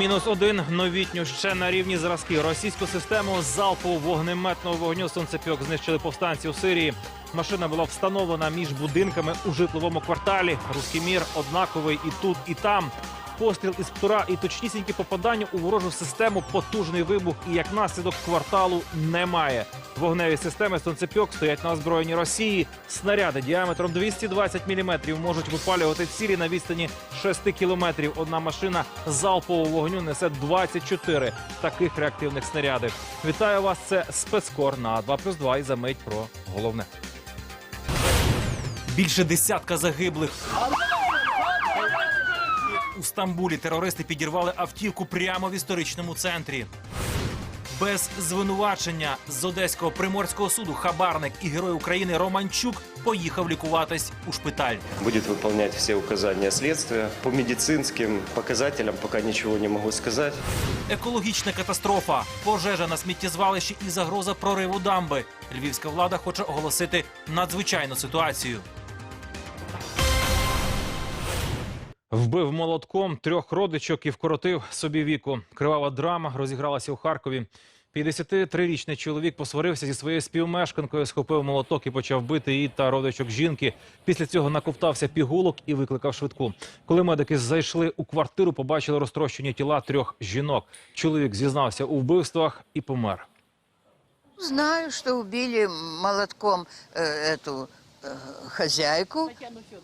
Мінус один новітню ще на рівні зразки. Російську систему залпового вогнеметного вогню сонцепьок знищили повстанці у Сирії. Машина була встановлена між будинками у житловому кварталі. Руський мір однаковий і тут, і там. Постріл із птура і точнісінькі попадання у ворожу систему, потужний вибух і як наслідок кварталу немає. Вогневі системи сонцепьок стоять на озброєнні Росії. Снаряди діаметром 220 мм можуть випалювати цілі на відстані 6 кілометрів. Одна машина залпового вогню несе 24 таких реактивних снаряди. Вітаю вас! Це спецкор на 2+,2 і за мить про головне. Більше десятка загиблих. У Стамбулі терористи підірвали автівку прямо в історичному центрі. Без звинувачення з одеського приморського суду хабарник і герой України Романчук поїхав лікуватись у шпиталь. Будет выполнять все указания следствия. По медицинским показателям пока ничего не могу сказать. Екологічна катастрофа, пожежа на сміттєзвалищі і загроза прориву дамби. Львівська влада хоче оголосити надзвичайну ситуацію. Вбив молотком трьох родичок і вкоротив собі віку. Кривава драма розігралася у Харкові. 53-річний чоловік посварився зі своєю співмешканкою, схопив молоток і почав бити її та родичок жінки. Після цього наковтався пігулок і викликав швидку. Коли медики зайшли у квартиру, побачили розтрощені тіла трьох жінок. Чоловік зізнався у вбивствах і помер. Знаю, что убили молотком э, эту э, хозяйку.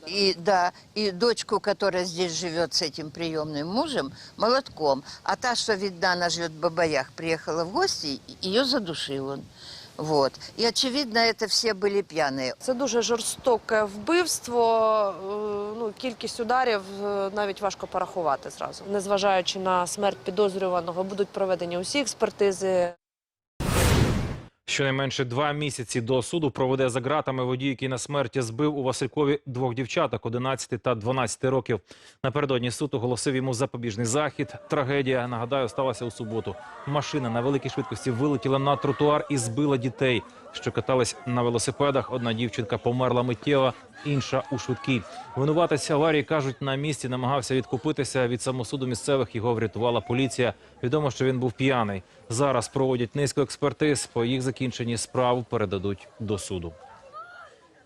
И, да, и дочку, которая здесь живет с этим приемным мужем, молотком. А та, что, видно, она живет в Бабаях, приехала в гости, и ее задушил он. Вот. И, очевидно, это все были пьяные. Це дуже жорстоке вбивство. е, Ну, кількість ударів е, навіть важко порахувати зразу. Незважаючи на смерть підозрюваного, будуть проведені усі експертизи. Щонайменше два місяці до суду проведе за ґратами водій, який на смерті збив у Василькові двох дівчаток 11 та 12 років. Напередодні суд оголосив йому запобіжний захід. Трагедія, нагадаю, сталася у суботу. Машина на великій швидкості вилетіла на тротуар і збила дітей, що катались на велосипедах. Одна дівчинка померла миттєво, інша у швидкій. Винуватець аварії кажуть, на місці намагався відкупитися від самосуду місцевих. Його врятувала поліція. Відомо, що він був п'яний. Зараз проводять низку експертиз. По їх закінченні справу передадуть до суду.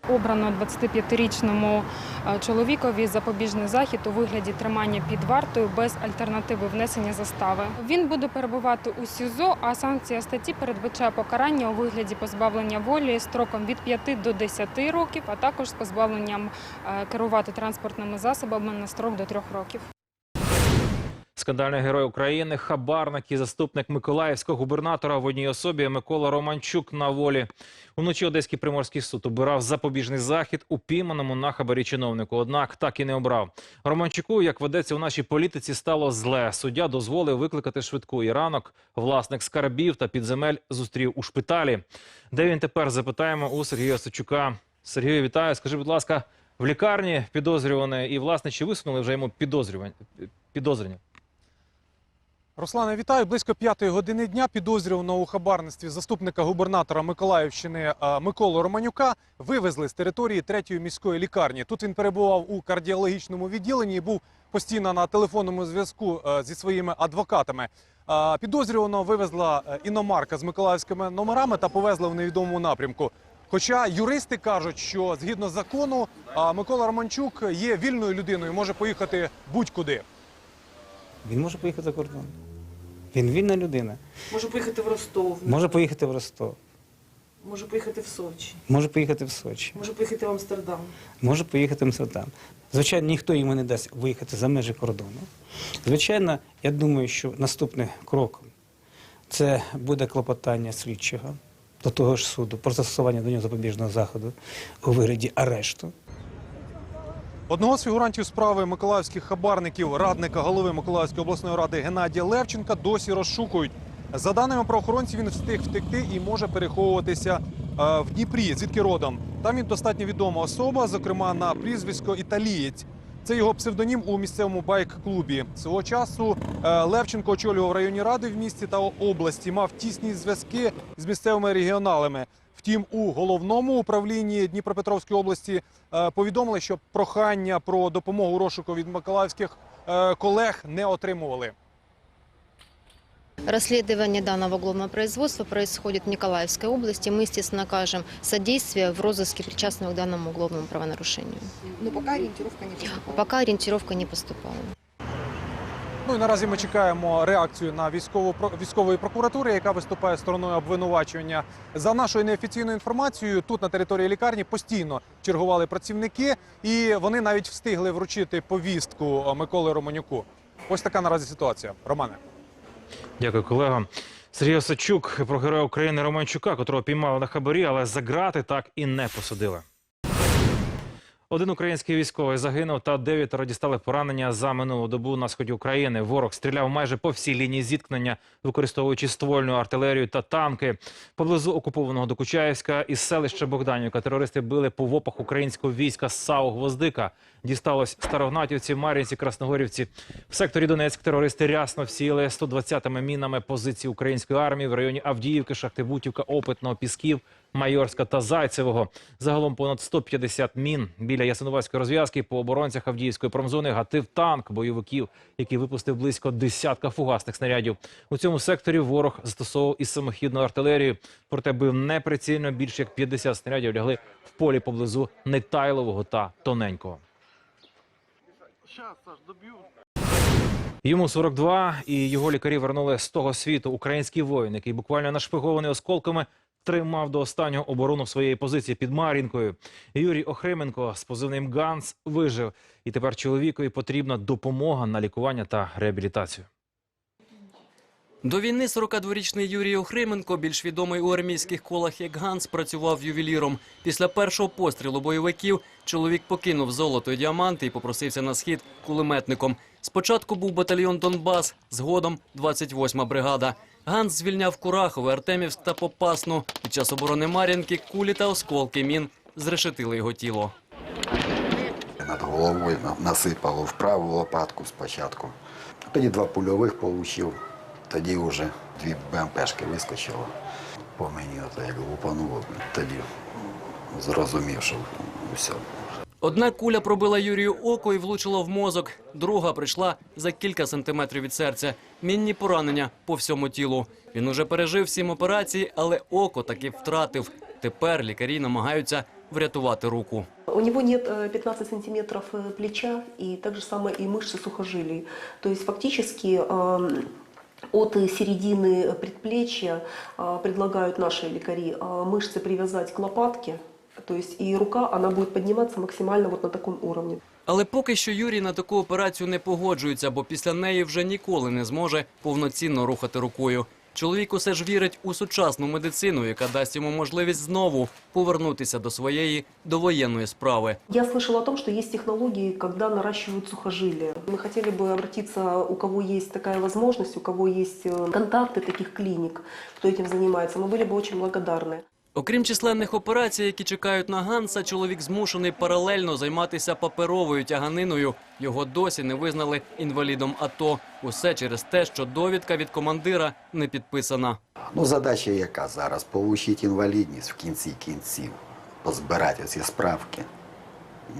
Обрано 25-річному е, чоловікові запобіжний захід у вигляді тримання під вартою без альтернативи внесення застави. Він буде перебувати у СІЗО, а санкція статті передбачає покарання у вигляді позбавлення волі строком від 5 до 10 років, а також з позбавленням е, керувати транспортними засобами на строк до 3 років. Скандальний герой України, хабарник і заступник Миколаївського губернатора в одній особі Микола Романчук на волі. Уночі Одеський приморський суд обирав запобіжний захід упійманому на хабарі чиновнику. Однак так і не обрав. Романчуку, як ведеться у нашій політиці, стало зле. Суддя дозволив викликати швидку. І ранок власник скарбів та підземель зустрів у шпиталі. Де він тепер запитаємо у Сергія Осадчука. Сергію, вітаю. Скажи, будь ласка, в лікарні підозрюване і власне чи висунули вже йому підозрювання? Руслане, вітаю. Близько п'ятої години дня підозрюваного у хабарництві заступника губернатора Миколаївщини Миколу Романюка вивезли з території третьої міської лікарні. Тут він перебував у кардіологічному відділенні і був постійно на телефонному зв'язку е, зі своїми адвокатами. А, Підозрюваного вивезла е, іномарка з миколаївськими номерами та повезла в невідомому напрямку. Хоча юристи кажуть, що згідно закону Микола Романчук є вільною людиною, може поїхати будь-куди. Він може поїхати за кордон. Він вільна людина. Може поїхати в Ростов, Може поїхати в Ростов, може поїхати в Сочі, може поїхати в Сочі, може поїхати в Амстердам. може поїхати в Амстердам. Звичайно, ніхто йому не дасть виїхати за межі кордону. Звичайно, я думаю, що наступним кроком це буде клопотання слідчого до того ж суду про застосування до нього запобіжного заходу у вигляді арешту. Одного з фігурантів справи миколаївських хабарників, радника голови Миколаївської обласної ради Геннадія Левченка, досі розшукують. За даними правоохоронців, він встиг втекти і може переховуватися е, в Дніпрі, звідки родом. Там він достатньо відома особа, зокрема на прізвисько Італієць. Це його псевдонім у місцевому байк-клубі. Свого часу е, Левченко очолював районні ради в місті та області, мав тісні зв'язки з місцевими регіоналами. Втім, у головному управлінні Дніпропетровської області е, повідомили, що прохання про допомогу у розшуку від миколаївських е, колег не отримували. Расследование данного уголовного производства происходит в Николаевской области. Мы, естественно, окажем содействие в розыске причастных к данному уголовному правонарушению. Но пока ориентировка не поступала. Пока ориентировка не поступала. Ну і наразі ми чекаємо реакцію на військову військової прокуратури, яка виступає стороною обвинувачування. За нашою неофіційною інформацією, тут на території лікарні постійно чергували працівники, і вони навіть встигли вручити повістку е, Миколи Романюку. Ось така наразі ситуація. Романе. Дякую, колего. Сергій Осадчук про героя України Романчука, котрого піймали на хабарі, але за грати так і не посадили. Один український військовий загинув та дев'ятеро дістали поранення за минулу добу на сході України. Ворог стріляв майже по всій лінії зіткнення, використовуючи ствольну артилерію та танки. Поблизу окупованого Докучаївська із селища Богданівка терористи били по вопах українського війська з САУ Гвоздика. Дісталось Старогнатівці, Мар'їнці, Красногорівці. В секторі Донецьк терористи рясно всіяли 120-ми мінами позиції української армії в районі Авдіївки, Шахтибутівка, Опитного, Пісків, Майорська та Зайцевого. Загалом понад 150 мін. Біля Ясиновацької розв'язки по оборонцях Авдіївської промзони гатив танк бойовиків, який випустив близько десятка фугасних снарядів. У цьому секторі ворог застосовував і самохідну артилерію, проте бив неприцільно. Більше як 50 снарядів лягли в полі поблизу Нетайлового та Тоненького. Йому 42, і його лікарі вернули з того світу. Український воїн, який буквально нашпигований осколками, тримав до останнього оборону своєї позиції під Мар'їнкою. Юрій Охрименко з позивним Ганс вижив, і тепер чоловікові потрібна допомога на лікування та реабілітацію. До війни 42-річний Юрій Охрименко, більш відомий у армійських колах як Ганс, працював ювеліром. Після першого пострілу бойовиків чоловік покинув золото і діаманти і попросився на схід кулеметником. Спочатку був батальйон Донбас, згодом 28-ма бригада. Ганс звільняв Курахове, Артемівськ та Попасну. Під час оборони Мар'їнки кулі та осколки мін зрешетили його тіло. Над головою насипало в праву лопатку спочатку. Тоді два польових отримав. Тоді вже дві БМПшки вискочило. По мені ото як лупануло, тоді зрозумів, що все. Одна куля пробила Юрію око і влучила в мозок. Друга прийшла за кілька сантиметрів від серця. Мінні поранення по всьому тілу. Він уже пережив сім операцій, але око таки втратив. Тепер лікарі намагаються врятувати руку. У него нет э, 15 сантиметров э, плеча и так же самое и мышцы сухожилий. То есть фактически эм, от э, середины предплечья э, предлагают наши лекари э, мышцы привязать к лопатке. То есть и рука, она будет подниматься максимально вот на таком уровне. Але поки що Юрій на таку операцію не погоджується, бо після неї вже ніколи не зможе повноцінно рухати рукою. Чоловік усе ж вірить у сучасну медицину, яка дасть йому можливість знову повернутися до своєї довоєнної справи. Я слышала о том, что есть технологии, когда наращивают сухожилия. Мы хотели бы обратиться, у кого есть такая возможность, у кого есть э, контакты таких клиник, кто этим занимается. Мы были бы очень благодарны. Окрім численних операцій, які чекають на Ганса, чоловік змушений паралельно займатися паперовою тяганиною. Його досі не визнали інвалідом АТО. Усе через те, що довідка від командира не підписана. Ну, задача яка зараз? Получити інвалідність в кінці кінців, позбирати ці справки.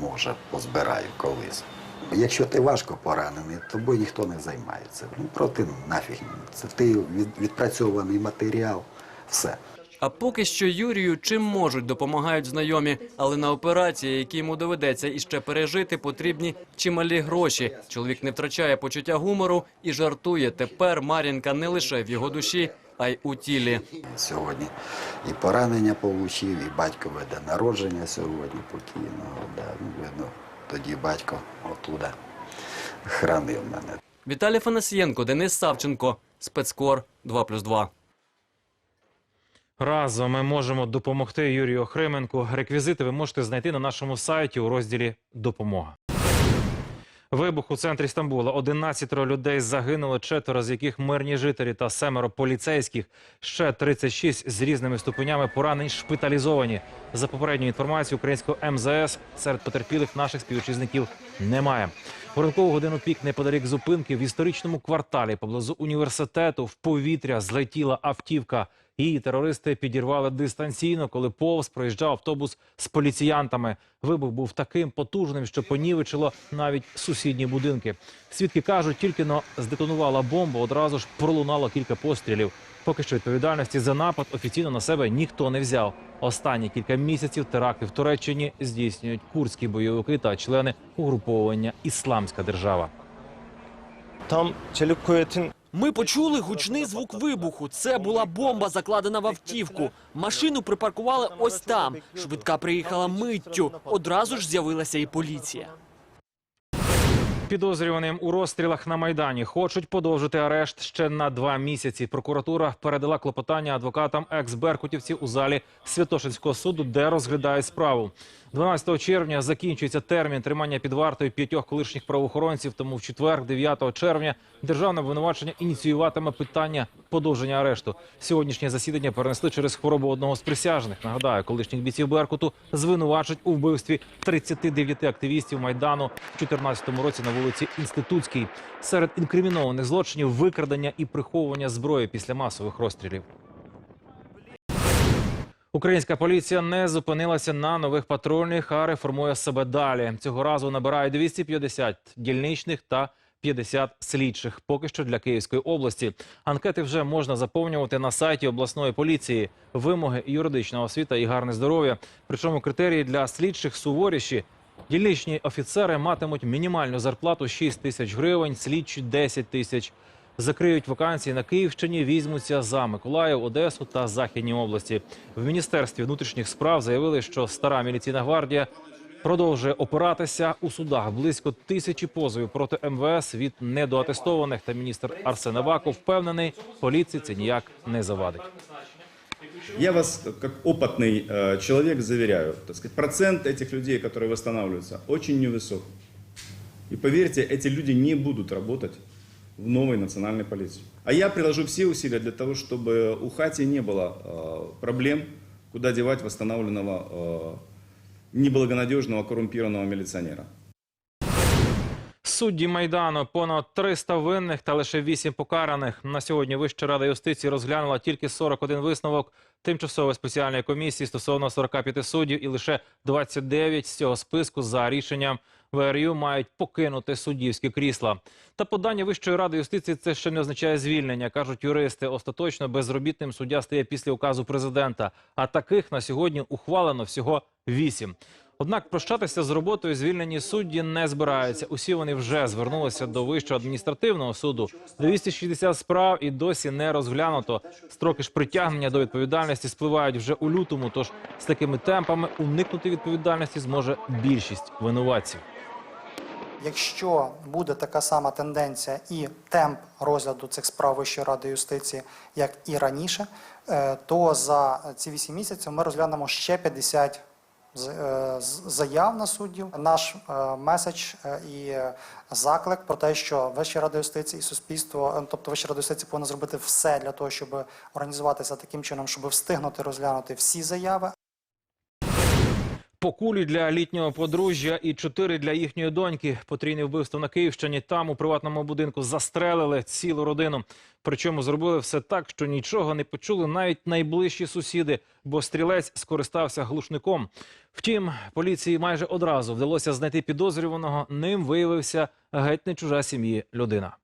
Може, позбираю колись. Якщо ти важко поранений, тобою ніхто не займається. Ну, проти нафіг. Це ти відпрацьований матеріал, все. А поки що Юрію чим можуть допомагають знайомі, але на операції, які йому доведеться іще пережити, потрібні чималі гроші. Чоловік не втрачає почуття гумору і жартує. Тепер Мар'їнка не лише в його душі, а й у тілі. Сьогодні і поранення отримав, і батько веде народження сьогодні покійного. Да. Ну, видно, тоді батько отуда хранив мене. Віталій Фанасієнко, Денис Савченко, спецкор 2+,2. Разом ми можемо допомогти Юрію Охрименку. Реквізити ви можете знайти на нашому сайті у розділі Допомога. Вибух у центрі Стамбула. 11 людей загинуло, четверо з яких мирні жителі та семеро поліцейських. Ще 36 з різними ступенями поранень шпиталізовані. За попередньою інформацією українського МЗС серед потерпілих наших співвітчизників немає. У ранкову годину пік неподалік зупинки в історичному кварталі поблизу університету в повітря злетіла автівка. Її терористи підірвали дистанційно, коли повз проїжджав автобус з поліціянтами. Вибух був таким потужним, що понівечило навіть сусідні будинки. Свідки кажуть, тільки но здетонувала бомба, одразу ж пролунало кілька пострілів. Поки що відповідальності за напад офіційно на себе ніхто не взяв. Останні кілька місяців теракти в Туреччині здійснюють курдські бойовики та члени угруповання Ісламська держава. Там Çelik Ми почули гучний звук вибуху. Це була бомба, закладена в автівку. Машину припаркували ось там. Швидка приїхала миттю. Одразу ж з'явилася і поліція. Підозрюваним у розстрілах на майдані хочуть подовжити арешт ще на два місяці. Прокуратура передала клопотання адвокатам екс-беркутівців у залі Святошинського суду, де розглядають справу. 12 червня закінчується термін тримання під вартою п'ятьох колишніх правоохоронців. Тому в четвер, 9 червня, державне обвинувачення ініціюватиме питання подовження арешту. Сьогоднішнє засідання перенесли через хворобу одного з присяжних. Нагадаю, колишніх бійців Беркуту звинувачують у вбивстві 39 активістів майдану в 2014 році на вулиці Інститутській. Серед інкримінованих злочинів викрадення і приховування зброї після масових розстрілів. Українська поліція не зупинилася на нових патрульних, а реформує себе далі. Цього разу набирає 250 дільничних та 50 слідчих. Поки що для Київської області. Анкети вже можна заповнювати на сайті обласної поліції. Вимоги юридична освіта і гарне здоров'я. Причому критерії для слідчих суворіші. Дільничні офіцери матимуть мінімальну зарплату 6 тисяч гривень, слідчі 10 тисяч Закриють вакансії на Київщині, візьмуться за Миколаїв, Одесу та Західні області. В міністерстві внутрішніх справ заявили, що стара міліційна гвардія продовжує опиратися у судах. Близько тисячі позовів проти МВС від недоатестованих. Та міністр Арсен Аваков впевнений, поліції це ніяк не завадить. Я вас, как опытный э, человек, заверяю, так сказать, процент этих людей, которые восстанавливаются, очень невысок. И поверьте, эти люди не будут работать в новой национальной полиции. А я приложу все усилия для того, чтобы у Хати не было э, проблем, куда девать восстановленного э, неблагонадежного коррумпированного милиционера. Судді майдану понад 300 винних та лише 8 покараних. На сьогодні Вища рада юстиції розглянула тільки 41 висновок тимчасової спеціальної комісії стосовно 45 суддів, і лише 29 з цього списку за рішенням ВРЮ мають покинути суддівські крісла. Та подання Вищої ради юстиції це ще не означає звільнення. кажуть юристи. Остаточно безробітним суддя стає після указу президента. А таких на сьогодні ухвалено всього 8. Однак прощатися з роботою звільнені судді не збираються. Усі вони вже звернулися до вищого адміністративного суду. 260 справ і досі не розглянуто. Строки ж притягнення до відповідальності спливають вже у лютому. Тож з такими темпами уникнути відповідальності зможе більшість винуватців. Якщо буде така сама тенденція і темп розгляду цих справ Вищої ради юстиції, як і раніше, е, то за ці 8 місяців ми розглянемо ще 50 з- е, з- заяв на суддів. Наш е, меседж е, і е, заклик про те, що Вища рада юстиції і суспільство, е, тобто Вища рада юстиції повинна зробити все для того, щоб організуватися таким чином, щоб встигнути розглянути всі заяви, По кулі для літнього подружжя і чотири для їхньої доньки. Потрійне вбивство на Київщині. Там у приватному будинку застрелили цілу родину. Причому зробили все так, що нічого не почули навіть найближчі сусіди, бо стрілець скористався глушником. Втім, поліції майже одразу вдалося знайти підозрюваного. Ним виявився геть не чужа сім'ї людина.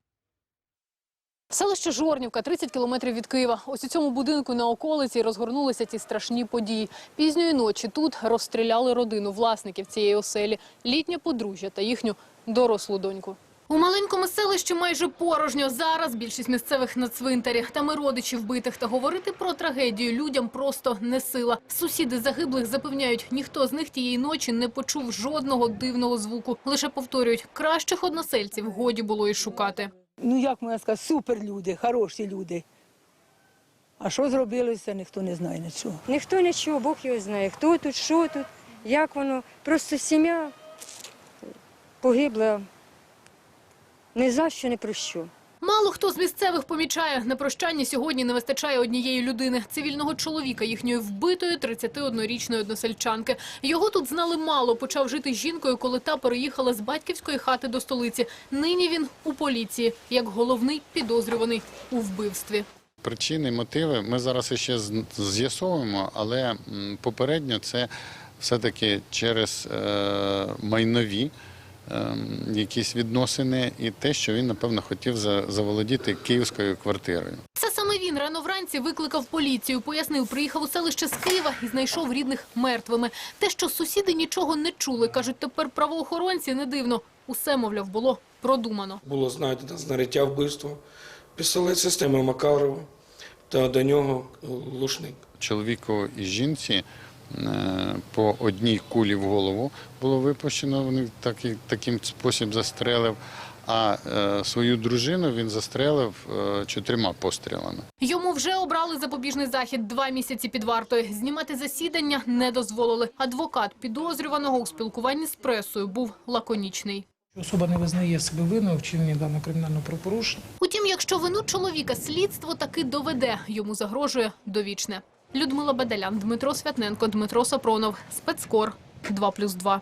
Селище Жорнівка, 30 кілометрів від Києва. Ось у цьому будинку на околиці розгорнулися ці страшні події. Пізньої ночі тут розстріляли родину власників цієї оселі, літнє подружжя та їхню дорослу доньку. У маленькому селищі майже порожньо. Зараз більшість місцевих на цвинтарі. Там і родичі вбитих. Та говорити про трагедію людям просто не сила. Сусіди загиблих запевняють, ніхто з них тієї ночі не почув жодного дивного звуку. Лише повторюють, кращих односельців годі було і шукати. Ну, як можна сказати, супер люди, хороші люди. А що зробилося, ніхто не знає нічого. Ніхто нічого, Бог його знає. Хто тут, що тут, як воно. Просто сім'я погибла ні за що, ні про що. Мало хто з місцевих помічає, на прощання сьогодні не вистачає однієї людини – цивільного чоловіка їхньої вбитої 31-річної односельчанки. Його тут знали мало, почав жити з жінкою, коли та переїхала з батьківської хати до столиці. Нині він у поліції, як головний підозрюваний у вбивстві. Причини, мотиви ми зараз ще з'ясовуємо, але попередньо це все-таки через е, майнові якісь відносини і те, що він, напевно, хотів заволодіти київською квартирою. Це саме він рано вранці викликав поліцію, пояснив, приїхав у селище з Києва і знайшов рідних мертвими. Те, що сусіди нічого не чули, кажуть тепер правоохоронці, не дивно. Усе, мовляв, було продумано. Було знайдено знаряддя вбивства, пістолет системи Макарова та до нього лушник. Чоловіку і жінці по одній кулі в голову було випущено, вони так, і- таким спосіб застрелив, а е, свою дружину він застрелив е, чотирма пострілами. Йому вже обрали запобіжний захід два місяці під вартою. Знімати засідання не дозволили. Адвокат підозрюваного у спілкуванні з пресою був лаконічний. Особа не визнає себе винною в вчиненні даного кримінального правопорушення. Утім, якщо вину чоловіка слідство таки доведе, йому загрожує довічне. Людмила Бадалян, Дмитро Святненко, Дмитро Сапронов, Спецкор 2+,2.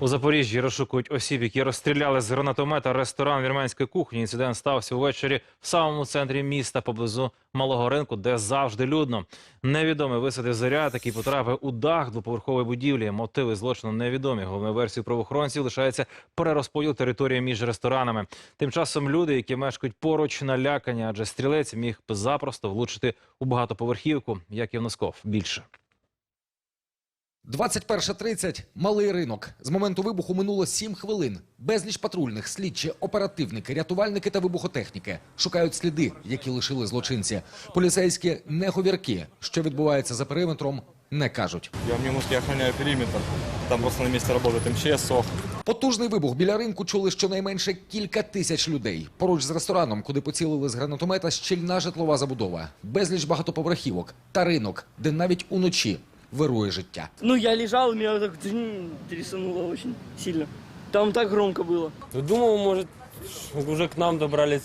У Запоріжжі розшукують осіб, які розстріляли з гранатомета ресторан вірменської кухні. Інцидент стався увечері в самому центрі міста поблизу малого ринку, де завжди людно. Невідомий висадив заряд, який потрапив у дах двоповерхової будівлі. Мотиви злочину невідомі. Головною версією правоохоронців лишається перерозподіл території між ресторанами. Тим часом люди, які мешкають поруч, налякані, адже стрілець міг запросто влучити у багатоповерхівку. Як Євносков. Більше. 21.30. Малий ринок. З моменту вибуху минуло 7 хвилин. Безліч патрульних, слідчі, оперативники, рятувальники та вибухотехніки шукають сліди, які лишили злочинці. Поліцейські не говірки. Що відбувається за периметром, не кажуть. Я в Минуске охраняю периметр. Там просто на месте работает МЧС, СОХ. Потужний вибух біля ринку чули щонайменше кілька тисяч людей. Поруч з рестораном, куди поцілили з гранатомета, щільна житлова забудова, безліч багатоповерхівок та ринок, де навіть уночі вирує життя. Ну, я лежав, мене так трясануло очень сильно. Там так громко було. Думав, може, вже к нам добрались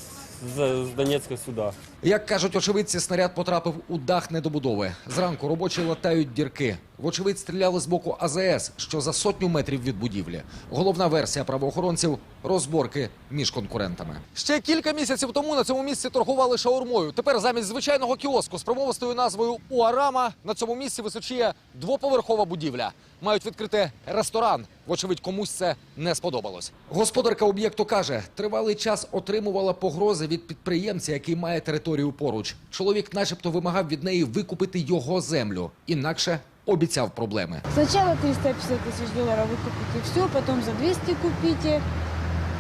з Донецька сюда. Як кажуть очевидці, снаряд потрапив у дах недобудови. Зранку робочі латають дірки. Вочевидь, стріляли з боку АЗС, що за сотню метрів від будівлі. Головна версія правоохоронців розборки між конкурентами. Ще кілька місяців тому на цьому місці торгували шаурмою. Тепер замість звичайного кіоску з промовистою назвою Уарама на цьому місці височіє двоповерхова будівля. Мають відкрити ресторан. Вочевидь, комусь це не сподобалось. Господарка об'єкту каже, тривалий час отримувала погрози від підприємця, який має територію поруч. Чоловік, начебто, вимагав від неї викупити його землю, інакше обіцяв проблеми. Сначала 350 тысяч долларов вы купите все, потом за 200 купите.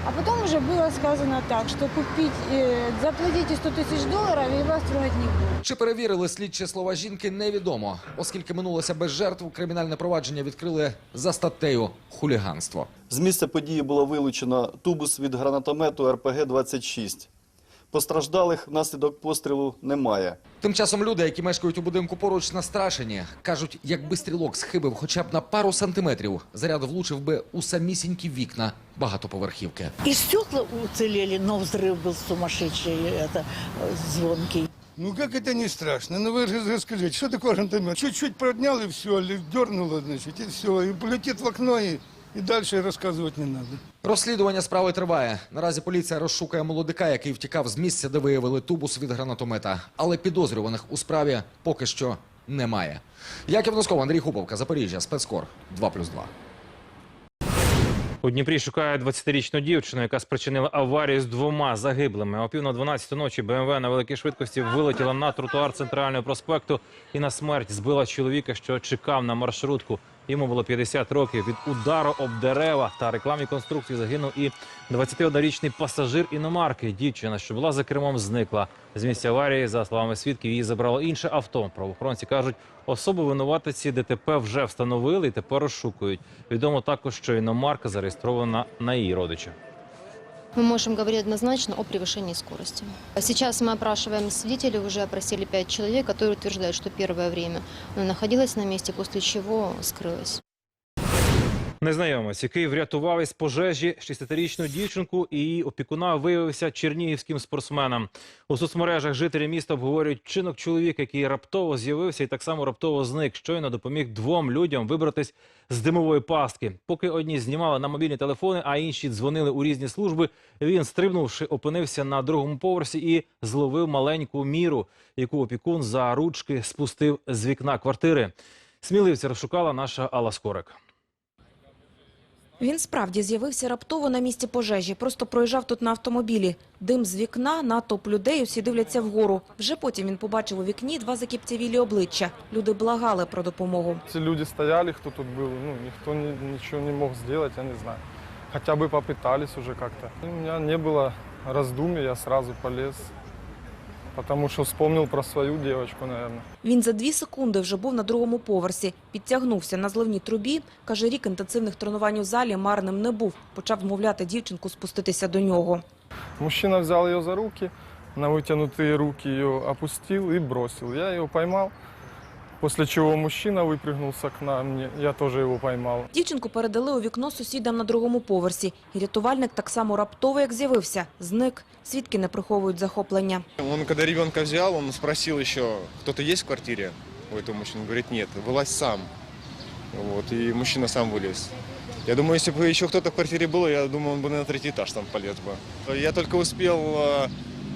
А потом уже было сказано так, что купить, э, заплатите 100 тысяч долларов и вас трогать не будут. Чи перевірили слідчі слова жінки, невідомо. Оскільки минулося без жертв, кримінальне провадження відкрили за статтею хуліганство. З місця події було вилучено тубус від гранатомету РПГ-26. Постраждалих внаслідок пострілу немає. Тим часом люди, які мешкають у будинку поруч, настрашені. Кажуть, якби стрілок схибив хоча б на пару сантиметрів, заряд влучив би у самісінькі вікна багатоповерхівки. И стекла уцелели, но взрыв был сумасшедший, это, э, звонкий. Ну как это не страшно? Ну вы же скажите, что такое гранатомет? Чуть-чуть проднял и все, дернуло, значит, и все, и полетит в окно, и, и дальше рассказывать не надо. Розслідування справи триває. Наразі поліція розшукує молодика, який втікав з місця, де виявили тубус від гранатомета. Але підозрюваних у справі поки що немає. Яків Носков, Андрій Хуповка, Запоріжжя, спецкор 2+,2. У Дніпрі шукає 20-річну дівчину, яка спричинила аварію з двома загиблими. О пів на 12 ночі БМВ на великій швидкості вилетіла на тротуар центрального проспекту і на смерть збила чоловіка, що чекав на маршрутку. Йому було 50 років. Від удару об дерева та рекламні конструкції загинув і 21-річний пасажир іномарки. Дівчина, що була за кермом, зникла. З місця аварії, за словами свідків, її забрало інше авто. Правоохоронці кажуть, особу винуватиці ДТП вже встановили і тепер розшукують. Відомо також, що іномарка зареєстрована на її родича Мы можем говорить однозначно о превышении скорости. А Сейчас мы опрашиваем свидетелей, уже опросили пять человек, которые утверждают, что первое время она находилась на месте, после чего скрылась. Незнайомець, який врятував із пожежі 60-річну дівчинку і її опікуна виявився чернігівським спортсменом. У соцмережах жителі міста обговорюють вчинок чоловіка, який раптово з'явився і так само раптово зник. Щойно допоміг двом людям вибратись з димової пастки. Поки одні знімали на мобільні телефони, а інші дзвонили у різні служби. Він, стрибнувши, опинився на другому поверсі і зловив маленьку міру, яку опікун за ручки спустив з вікна квартири. Сміливця розшукала наша Алла Скорик. Він справді з'явився раптово на місці пожежі. Просто проїжджав тут на автомобілі. Дим з вікна, натовп людей, усі дивляться вгору. Вже потім він побачив у вікні два закіптявілі обличчя. Люди благали про допомогу. Эти люди стояли, кто тут был, ну, никто ни- ничего не мог сделать, я не знаю. Хотя бы попытались уже как-то. У меня не было раздумий, я сразу полез. Потому що вспомнив про свою дівчинку, мабуть. Він за дві секунди вже був на другому поверсі. Підтягнувся на зливній трубі. Каже, рік інтенсивних тренувань у залі марним не був. Почав вмовляти дівчинку спуститися до нього. Мужчина взяв його за руки, на витягнуті руки його опустив і бросив. Я його поймал, после чего мужчина выпрыгнул с окна, мне, я тоже его поймал. Дівчинку передали у вікно сусідам на другому поверсі. І рятувальник так само раптово, як з'явився, зник. Свідки не приховують захоплення. Он, когда ребенка взял, он спросил еще, кто-то есть в квартире у этого мужчины? Он говорит, нет, вылазь сам. Вот, и мужчина сам вылез. Я думаю, если бы еще кто-то в квартире был, я думаю, он бы на третий этаж там полез бы. Я только успел э,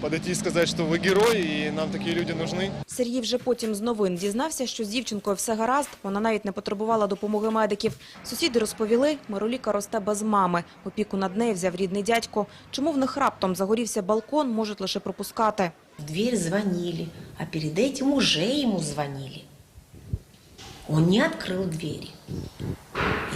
подойти и сказать, что вы герой, и нам такие люди нужны. Сергій вже потім з новин дізнався, що з дівчинкою все гаразд, вона навіть не потребувала допомоги медиків. Сусіди розповіли, Мироліка росте без мами. Опіку над нею взяв рідний дядько. Чому в них раптом загорівся балкон, можуть лише пропускати. В дверь звонили, а перед этим уже ему звонили. Он не открыл двери.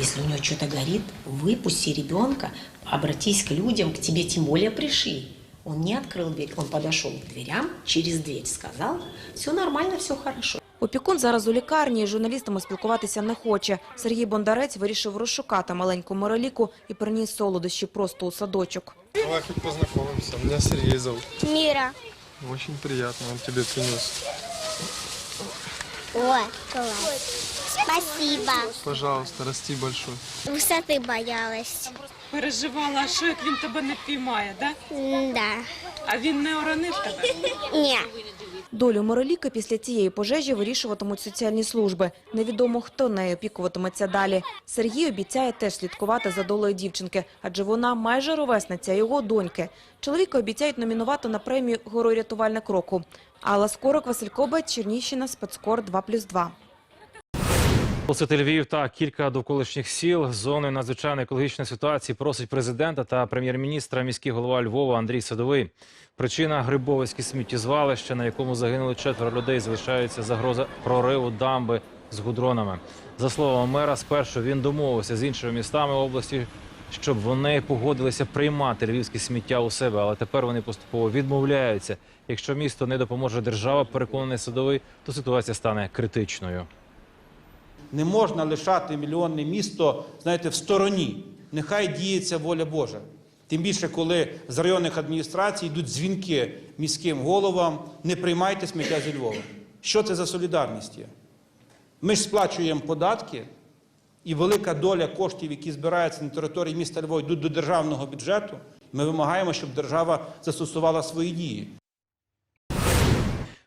Если у него что-то горит, выпусти ребенка, обратись к людям, к тебе тем более пришли. Он не открыл дверь, он подошел к дверям, через дверь сказал, все нормально, все хорошо. Опікун зараз у лікарні і з журналістами спілкуватися не хоче. Сергій Бондарець вирішив розшукати маленьку Мироліку і приніс солодощі просто у садочок. Давай хоть познакомимся. Меня Сергей зовут. Мира. Очень приятно, он тебе принес. Ой, класс. Спасибо. Пожалуйста, расти большой. Высоты боялась. Переживала, що як він тебе не впіймає, да? Да. А він не оранив тебе? Ні. Долю Мироліки після цієї пожежі вирішуватимуть соціальні служби. Невідомо, хто нею опікуватиметься далі. Сергій обіцяє теж слідкувати за долею дівчинки, адже вона майже ровесниця його доньки. Чоловіка обіцяють номінувати на премію «Герой-рятувальник року». Алла Скорок, Василь Кобець, Чернігівщина, спецкор 2+,2. Посити Львів та кілька довколишніх сіл з зони надзвичайної екологічної ситуації просить президента та прем'єр-міністра міський голова Львова Андрій Садовий. Причина Грибовицьке сміттєзвалище, на якому загинули четверо людей, залишається загроза прориву дамби з гудронами. За словами мера, спершу він домовився з іншими містами області, щоб вони погодилися приймати львівське сміття у себе, але тепер вони поступово відмовляються. Якщо місто не допоможе держава, переконаний садовий, то ситуація стане критичною. Не можна лишати мільйонне місто, знаєте, в стороні. Нехай діється воля Божа. Тим більше, коли з районних адміністрацій йдуть дзвінки міським головам, не приймайте сміття зі Львова. Що це за солідарність є? Ми ж сплачуємо податки, і велика доля коштів, які збираються на території міста Львова, йдуть до державного бюджету. Ми вимагаємо, щоб держава застосувала свої дії.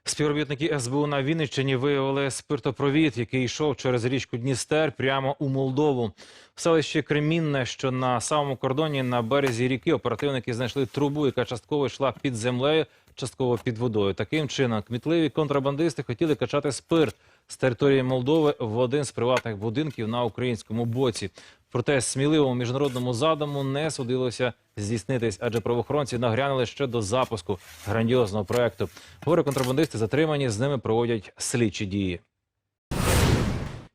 Співробітники СБУ на Вінниччині виявили спиртопровід, який йшов через річку Дністер прямо у Молдову. В селищі Кремінне, що на самому кордоні на березі ріки, оперативники знайшли трубу, яка частково йшла під землею, частково під водою. Таким чином, кмітливі контрабандисти хотіли качати спирт з території Молдови в один з приватних будинків на українському боці. Проте сміливому міжнародному задуму не судилося здійснитись, адже правоохоронці нагрянули ще до запуску грандіозного проекту. Говори контрабандисти затримані, з ними проводять слідчі дії.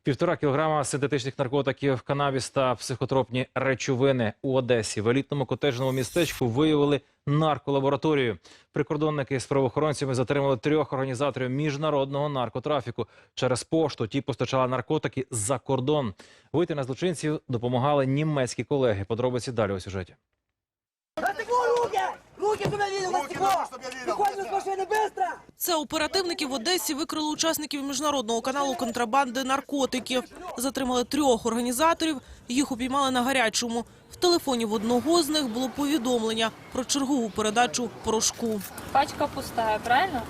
Півтора кілограма синтетичних наркотиків, канабіс та психотропні речовини у Одесі в елітному котеджному містечку виявили нарколабораторію. Прикордонники з правоохоронцями затримали трьох організаторів міжнародного наркотрафіку. Через пошту ті постачали наркотики за кордон. Вийти на злочинців допомагали німецькі колеги. Подробиці далі у сюжеті. Руки! Руки Це оперативники в Одесі викрили учасників міжнародного каналу контрабанди наркотиків. Затримали трьох організаторів. Їх упіймали на гарячому. В телефоні в одного з них було повідомлення про чергову передачу порошку. Пачка пустая, правильно?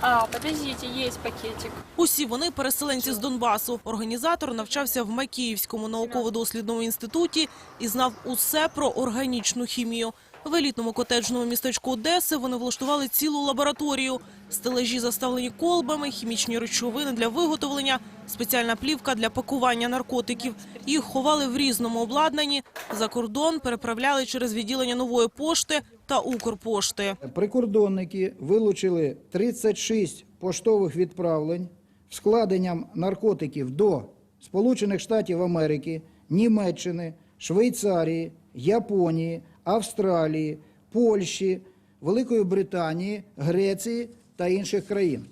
А, подождите, есть пакетик. Усі вони переселенці з Донбасу. Організатор навчався в Макіївському науково-дослідному інституті і знав усе про органічну хімію. В елітному котеджному містечку Одеси вони влаштували цілу лабораторію. Стележі заставлені колбами, хімічні речовини для виготовлення, спеціальна плівка для пакування наркотиків. Їх ховали в різному обладнанні. За кордон переправляли через відділення нової пошти та Укрпошти. Прикордонники вилучили 36 поштових відправлень складенням наркотиків до Сполучених Штатів Америки, Німеччини, Швейцарії, Японії, Австралії, Польщі, Великої Британії, Греції та інших країн.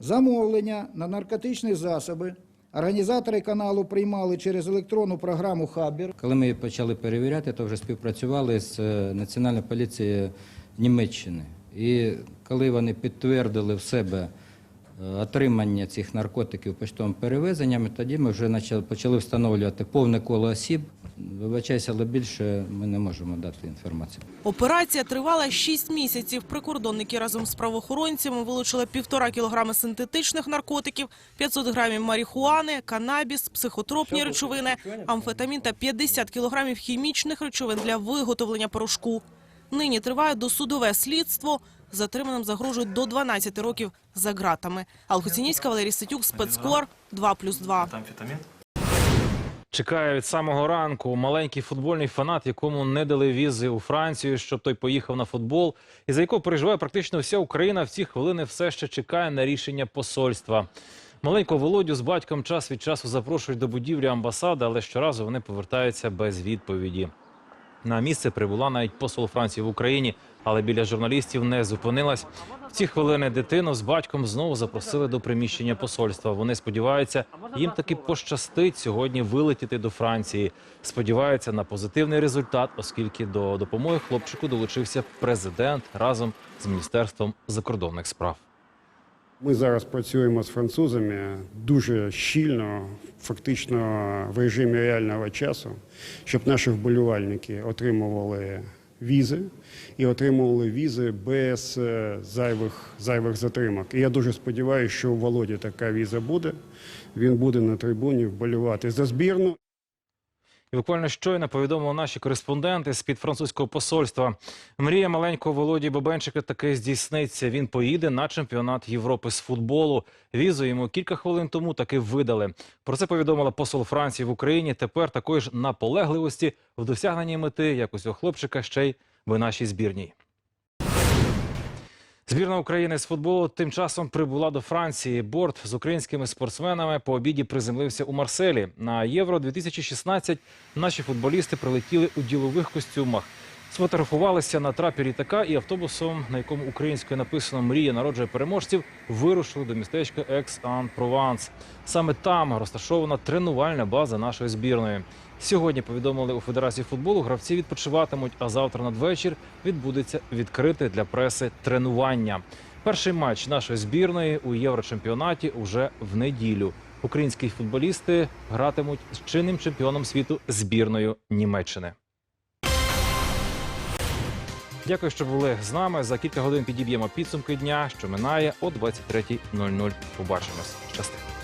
Замовлення на наркотичні засоби організатори каналу приймали через електронну програму Хабір. Коли ми почали перевіряти, то вже співпрацювали з е, Національною поліцією Німеччини. І коли вони підтвердили в себе отримання цих наркотиків поштовим перевезенням, тоді ми вже почали, встановлювати повне коло осіб. Вибачайся, але більше ми не можемо дати інформацію. Операція тривала 6 місяців. Прикордонники разом з правоохоронцями вилучили півтора кілограми синтетичних наркотиків, 500 грамів марихуани, канабіс, психотропні речовини, амфетамін та 50 кілограмів хімічних речовин для виготовлення порошку. Нині триває досудове слідство. Затриманим загрожують до 12 років за ґратами. Алхоцінівська, Валерій Ситюк, спецкор 2+,2. Чекає від самого ранку маленький футбольний фанат, якому не дали візи у Францію, щоб той поїхав на футбол, і за якого переживає практично вся Україна. В ці хвилини все ще чекає на рішення посольства. Маленького Володю з батьком час від часу запрошують до будівлі амбасади, але щоразу вони повертаються без відповіді. На місце прибула навіть посол Франції в Україні, але біля журналістів не зупинилась. В ці хвилини дитину з батьком знову запросили до приміщення посольства. Вони сподіваються, їм таки пощастить сьогодні вилетіти до Франції. Сподіваються на позитивний результат, оскільки до допомоги хлопчику долучився президент разом з міністерством закордонних справ. Ми зараз працюємо з французами дуже щільно, фактично в режимі реального часу, щоб наші вболівальники отримували візи і отримували візи без е, зайвих, зайвих затримок. І я дуже сподіваюся, що у Володі така віза буде. Він буде на трибуні вболівати за збірну. І буквально щойно повідомили наші кореспонденти з під французького посольства. Мрія маленького Володі Бабенчика таки здійсниться. Він поїде на чемпіонат Європи з футболу. Візу йому кілька хвилин тому таки видали. Про це повідомила посол Франції в Україні. Тепер такої ж наполегливості в досягненні мети, як у цього хлопчика, ще й в нашій збірній. Збірна України з футболу тим часом прибула до Франції. Борт з українськими спортсменами по обіді приземлився у Марселі. На Євро 2016 наші футболісти прилетіли у ділових костюмах. Сфотографувалися на трапі літака і автобусом, на якому українською написано Мрія народжує переможців, вирушили до містечка Екс-Ан-Прованс. Саме там розташована тренувальна база нашої збірної. Сьогодні повідомили у Федерації футболу, гравці відпочиватимуть, а завтра надвечір відбудеться відкрите для преси тренування. Перший матч нашої збірної у єврочемпіонаті уже в неділю. Українські футболісти гратимуть з чинним чемпіоном світу збірною Німеччини. Дякую, що були з нами. За кілька годин підіб'ємо підсумки дня, що минає о 23.00. Побачимось. Щасти.